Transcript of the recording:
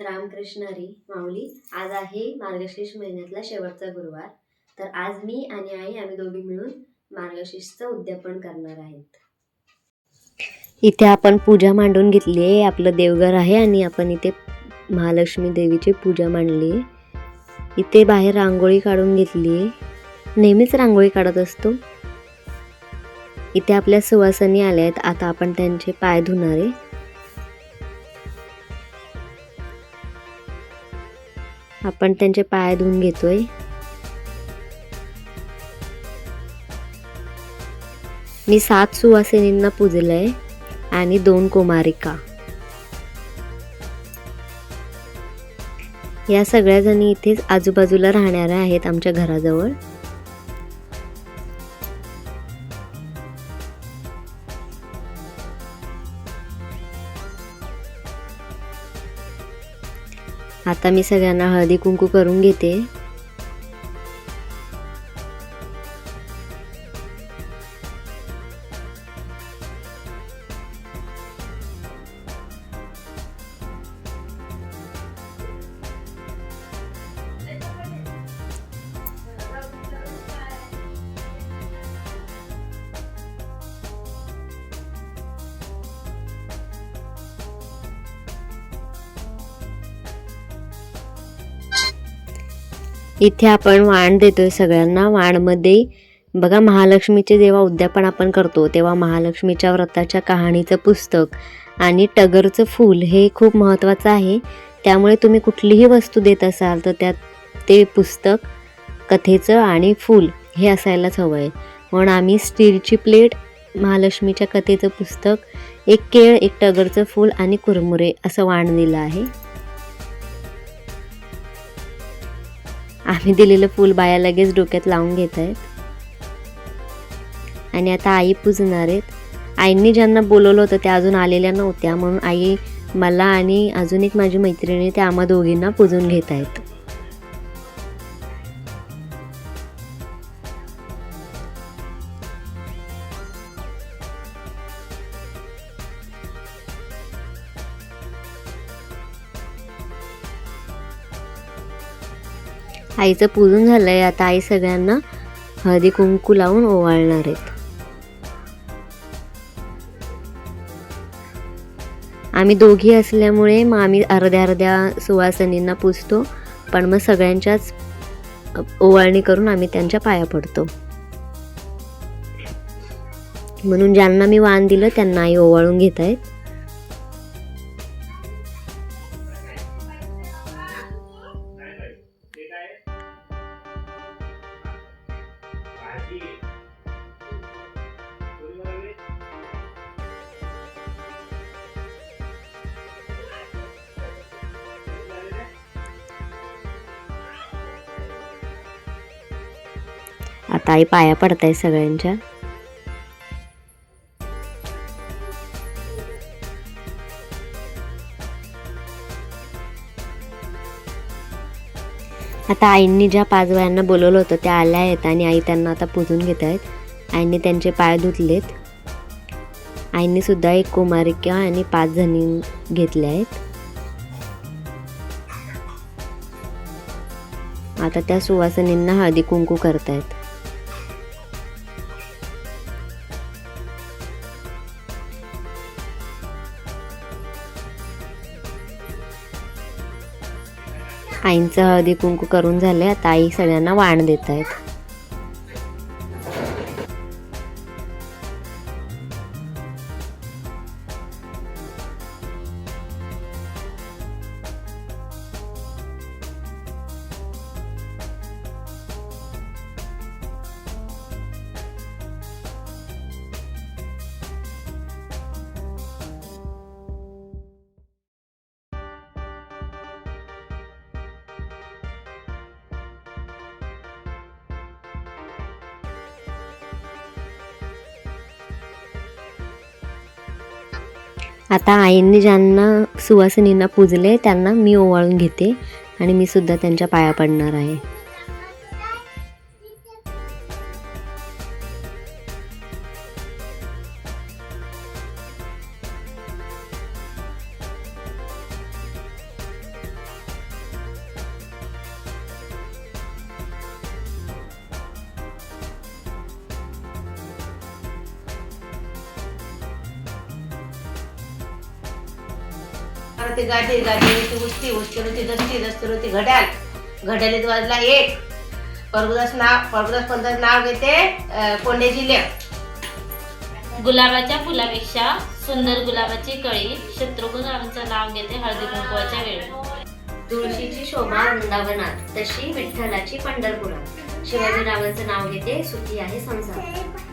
रामकृष्ण हरी माऊली. आज आहे मार्गशीर्ष महिन्यातला शेवटचा गुरुवार. तर आज मी आणि आई आम्ही दोघी मिळून मार्गशीर्षचं उद्यापन करणार आहेत. इथे आपण पूजा मांडून घेतली आहे. आपलं देवघर आहे आणि आपण इथे महालक्ष्मी देवीची पूजा मांडली आहे. इथे बाहेर रांगोळी काढून घेतली आहे. नेहमीच रांगोळी काढत असतो. इथे आपल्या सुवासनी आल्या आहेत. आता आपण त्यांचे पाय धुणार आहे. आपण त्यांचे पाय धुवून घेतोय. मी सात सुवासिनींना पूजलंय आणि दोन कुमारिका. या सगळ्याजणी इथेच आजूबाजूला राहणाऱ्या आहेत आमच्या घराजवळ. आता मी सगळ्यांना हळदी कुंकू करून घेते. इथे आपण वाण देतोय सगळ्यांना. वाणमध्ये बघा महालक्ष्मीचे जेव्हा उद्यापन आपण करतो तेव्हा महालक्ष्मीच्या व्रताच्या कहाणीचं पुस्तक आणि टगरचं फूल हे खूप महत्त्वाचं आहे. त्यामुळे तुम्ही कुठलीही वस्तू देत असाल तर त्यात ते पुस्तक कथेचं आणि फूल हे असायलाच हवं आहे म्हणून आम्ही स्टीलची प्लेट महालक्ष्मीच्या कथेचं पुस्तक एक केळ एक टगरचं फूल आणि कुरमुरे असं वाण दिलं आहे. आम्ही दिलेलं फूल बाया लगेच डोक्यात लावून घेत आहेत. आणि आता आई पुजणार आहेत. आईंनी ज्यांना बोलवलं होतं त्या अजून आलेल्या नव्हत्या म्हणून आई मला आणि अजून एक माझी मैत्रिणी त्या आम्हा दोघींना पुजून घेत आहेत. आईचं पूजन आहे आता आई सगळ्यांना हळदी कुंकू लावून ओवाळणार आहेत. आम्ही दोघी असल्यामुळे मग आम्ही अर्ध्या अर्ध्या सुवासनींना पूजतो. पण मग सगळ्यांच्याच ओवाळणी करून आम्ही त्यांच्या पाया पडतो. म्हणून ज्यांना मी वाण दिलं त्यांना आई ओवाळून घेत आहेत. आता आई पाया पडताय सगळ्यांच्या. आता आईंनी ज्या पाच बायांना बोलवलं होतं त्या आल्या आहेत आणि आई त्यांना आता पुजून घेत आहेत. आईंनी त्यांचे पाय धुतलेत. आईंनी सुद्धा एक कुमारिका आणि पाच जणी घेतल्या आहेत. आता त्या सुवासिनींना हळदी कुंकू करतायत. आईंचं हळदी कुंकू करून झाले आता आई सगळ्यांना वाण देत आहेत. आता आईंनी ज्यांना सुवासिनींना पूजले त्यांना मी ओवाळून घेते आणि मी सुद्धा त्यांच्या पाया पडणार आहे. आणि ती गाठी गाठी ती उचती उचकरून ती दसती दसती ती घड्याल. घड्यालीत वाजला एक. परगुदास नाव परगुदास पंताचं नाव घेते कोंड्याची लेख गुलाबाच्या फुलापेक्षा सुंदर गुलाबाची कळी शत्रुघ्नांचं नाव घेते हळदी कुंकवाच्या वेळी. तुळशीची शोभा वृंदावनात तशी विठ्ठलाची पंढरपुरात. शिवाजीरावांचं नाव घेते सुखी आहे संसार